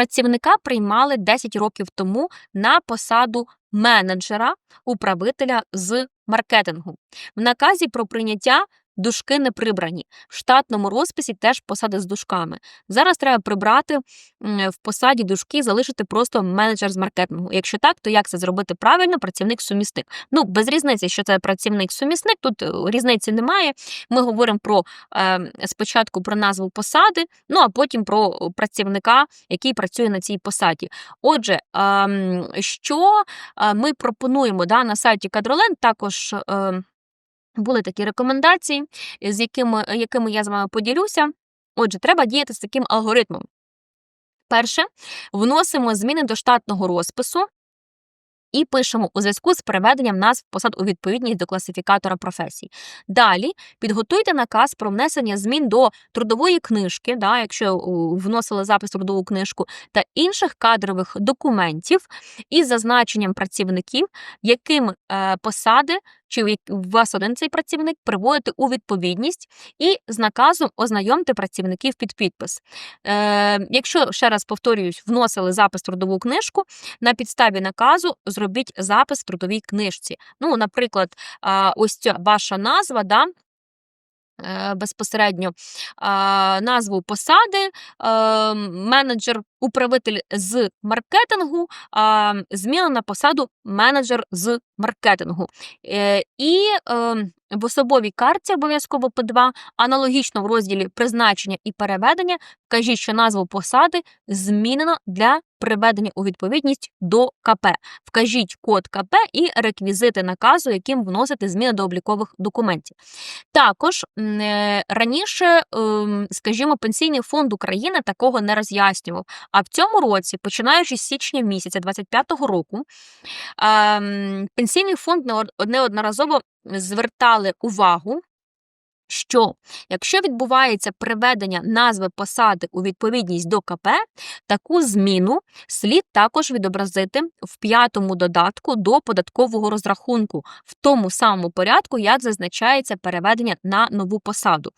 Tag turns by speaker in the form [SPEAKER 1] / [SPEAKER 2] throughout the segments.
[SPEAKER 1] Працівника приймали 10 років тому на посаду менеджера управителя з маркетингу. В наказі про прийняття дужки не прибрані. В штатному розписі теж посади з дужками. Зараз треба прибрати в посаді дужки, залишити просто менеджер з маркетингу. Якщо так, то як це зробити правильно? Працівник-сумісник. Ну, без різниці, що це працівник-сумісник, тут е, різниці немає. Ми говоримо про е, спочатку про назву посади, ну а потім про працівника, який працює на цій посаді. Отже, ем, що е, ми пропонуємо да, на сайті Кадроленд, також е, були такі рекомендації, з якими, якими я з вами поділюся. Отже, треба діяти з таким алгоритмом. Перше, вносимо зміни до штатного розпису і пишемо у зв'язку з переведенням назв посад у відповідність до класифікатора професій. Далі підготуйте наказ про внесення змін до трудової книжки, да, якщо вносили запис в трудову книжку, та інших кадрових документів із зазначенням працівників, яким е, посади чи вас один цей працівник приводити у відповідність, і з наказом ознайомте працівників під підпис. Е, якщо ще раз повторююсь, вносили запис в трудову книжку, на підставі наказу зробіть запис в трудовій книжці. Ну, наприклад, ось ця ваша назва, да, безпосередньо назву посади, е, менеджер, управитель з маркетингу, зміна на посаду менеджер з маркетингу. Е, І е, в особовій карті обов'язково П2, аналогічно в розділі призначення і переведення, вкажіть, що назву посади змінено для приведення у відповідність до КП. Вкажіть код КП і реквізити наказу, яким вносити зміни до облікових документів. Також е, раніше, ем, скажімо, Пенсійний фонд України такого не роз'яснював. А в цьому році, починаючи з січня місяця 25-го року, ем, Пенсійний фонд неодноразово звертали увагу. Що якщо відбувається приведення назви посади у відповідність до КП, таку зміну слід також відобразити в п'ятому додатку до податкового розрахунку в тому самому порядку, як зазначається переведення на нову посаду.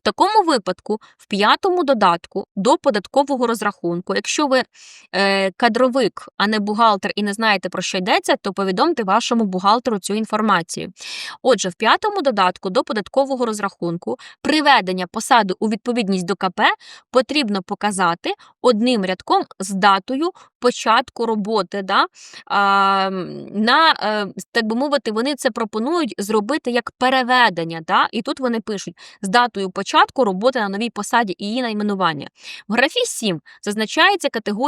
[SPEAKER 1] В такому випадку, в п'ятому додатку до податкового розрахунку, якщо ви е, кадровик, а не бухгалтер і не знаєте про що йдеться, то повідомте вашому бухгалтеру цю інформацію. Отже, в п'ятому додатку до податкового розрахунку приведення посади у відповідність до КП потрібно показати одним рядком з датою початку роботи. Да? А, на, е, так би мовити, вони це пропонують зробити як переведення. Да? І тут вони пишуть з датою початку роботи на новій посаді і її найменування. В графі 7 зазначається категорія.